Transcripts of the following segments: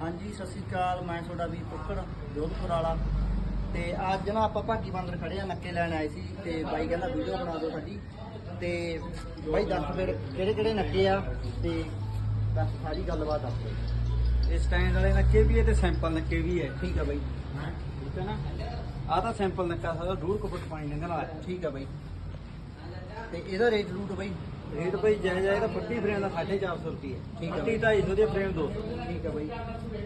ਹਾਂਜੀ ਸਤਿ ਸ਼੍ਰੀ ਅਕਾਲ। ਮੈਂ ਤੁਹਾਡਾ ਵੀ ਪੁੱਕੜ ਜੋਧਪੁਰ ਵਾਲਾ। ਤੇ ਅੱਜ ਨਾ ਆਪਾਂ ਭਾਗੀ ਬੰਦਰ ਖੜੇ ਆ ਨੱਕੇ ਲੈਣ ਆਏ ਸੀ ਤੇ ਬਾਈ ਕਹਿੰਦਾ ਵੀਡੀਓ ਬਣਾ ਦਿਓ ਸਾਡੀ। ਤੇ ਬਾਈ ਦੱਸ ਫਿਰ ਕਿਹੜੇ ਕਿਹੜੇ ਨੱਕੇ ਆ ਤੇ ਦੱਸ ਸਾਰੀ ਗੱਲਬਾਤ ਦੱਸ। ਇਹ ਸਟੈਂਡ ਵਾਲੇ ਨੱਕੇ ਵੀ ਹੈ ਤੇ ਸੈਂਪਲ ਨੱਕੇ ਵੀ ਹੈ। ਠੀਕ ਆ ਬਾਈ। ਠੀਕ ਹੈ ਨਾ? ਆਹ ਤਾਂ ਸੈਂਪਲ ਨੱਕਾ ਸਾਡਾ ਡੂਢ ਕੁ ਫੁੱਟ ਪਾਣੀ ਲੰਘਣ ਠੀਕ ਆ ਬਾਈ। ਤੇ ਇਹਦਾ ਰੇਟ ਰੂਟ ਬਾਈ? ਰੇਟ ਭਾਈ ਜਾਇਜ਼ ਦਾ ਫੱਟੀ ਫਰੇਮ ਦਾ 450 ਰੁਪਏ ਠੀਕ ਹੈ ਫੱਟੀ 250 ਦੀ ਫਰੇਮ 200 ਠੀਕ ਆ ਬਾਈ।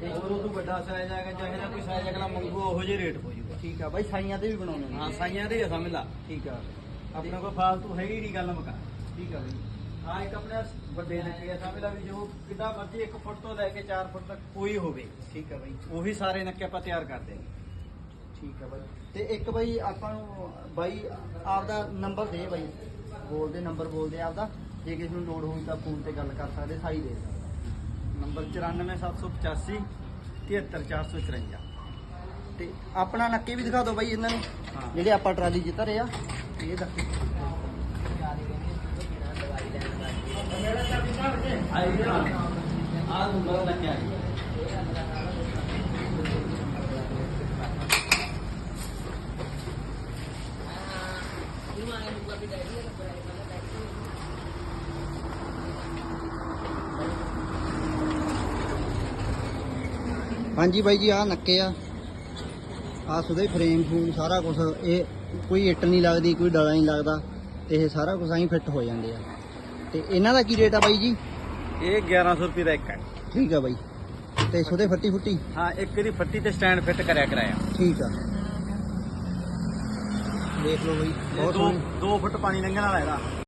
ਤੇ ਹੋਰ ਉਹ ਤੋਂ ਵੱਡਾ ਸਾਈਜ਼ ਆਏਗਾ ਚਾਹੇ ਨਾ ਕੋਈ ਸਾਈਜ਼ ਅਗਲਾ ਮੰਗੂ ਉਹੋ ਜਿਹੇ ਰੇਟ ਹੋ ਜਾਊਗਾ। ਠੀਕ ਆ ਬਾਈ ਸਾਈਆਂ ਤੇ ਵੀ ਬਣਾਉਣੇ ਨੇ। ਹਾਂ ਸਾਈਆਂ ਦੇ ਅਸਾਂ ਮਿਲਾ ਠੀਕ ਆ। ਆਪਣੇ ਕੋਲ ਫਾਲਤੂ ਹੈਗੀ ਨਹੀਂ ਗੱਲ ਮੁਕਾ। ਠੀਕ ਆ ਬਾਈ। ਹਾਂ ਇੱਕ ਆਪਣੇ ਵੱਡੇ ਨੱਕੇ ਆ ਸਮਝ ਲਾ ਵੀ ਜੋ ਕਿੱਡਾ ਮਰਜ਼ੀ 1 ਫੁੱਟ ਤੋਂ ਲੈ ਕੇ 4 ਫੁੱਟ ਤੱਕ ਕੋਈ ਹੋਵੇ। ਠੀਕ ਆ ਬਾਈ। ਉਹੀ ਸਾਰੇ ਨੱਕੇ ਆਪਾਂ ਤਿਆਰ ਕਰਦੇ ਹਾਂ ਠੀਕ ਆ ਬਾਈ। ਤੇ ਇੱਕ ਬਾਈ ਆਪਾਂ ਨੂੰ ਬਾਈ ਆਪਦਾ ਨੰਬਰ ਦੇ ਬਾਈ। ਬੋਲਦੇ ਨੰਬਰ ਬੋਲਦੇ ਆਪਦਾ ਜੇ ਕਿਸੇ ਨੂੰ ਲੋੜ ਹੋਈ ਤਾਂ ਫੋਨ ਤੇ ਗੱਲ ਕਰ ਸਕਦੇ ਸਾਈ ਦੇ ਸਕਦਾ ਨੰਬਰ 94785 73454 ਤੇ ਆਪਣਾ ਨੱਕੇ ਵੀ ਦਿਖਾ ਦਿਓ ਬਾਈ ਇਹਨਾਂ ਨੂੰ। ਜਿਹੜੇ ਆਪਾਂ ਟਰਾਲੀ 'ਚ ਧਰੇ ਆ। ਇਹ ਦੱਸੋ। ਆਹ ਨੰਬਰ ਨੱਕਿਆ ਹਾਂਜੀ ਬਾਈ ਜੀ ਆਹ ਨੱਕੇ ਆ। ਆਹ ਸੁਦੇ ਫਰੇਮ ਫੂਮ ਸਾਰਾ ਕੁਝ ਇਹ ਕੋਈ ਇੱਟ ਨਹੀਂ ਲੱਗਦੀ ਕੋਈ ਡਲਾ ਨਹੀਂ ਲੱਗਦਾ ਤੇ ਇਹ ਸਾਰਾ ਕੁਝ ਐਂ ਫਿੱਟ ਹੋ ਜਾਂਦੇ ਆ। ਤੇ ਇਹਨਾਂ ਦਾ ਕੀ ਰੇਟ ਆ ਬਾਈ ਜੀ? ਇਹ 1100 ਰੁਪਏ ਦਾ ਇੱਕ ਹੈ। ਠੀਕ ਆ ਬਾਈ। ਤੇ ਸੁਦੇ ਫੱਟੀ ਫੁੱਟੀ? ਹਾਂ ਇੱਕ ਦੀ ਫੱਟੀ ਤੇ ਸਟੈਂਡ ਫਿੱਟ ਕਰਿਆ ਕਰਾਇਆ। ਠੀਕ ਆ। ਦੇਖ ਲਓ ਬਾਈ ਬਹੁਤ ਦੋ ਸੋਹਣੀ। 2 ਫੁੱਟ ਪਾਣੀ ਲੰਘਣ ਵਾਲਾ ਇਹਦਾ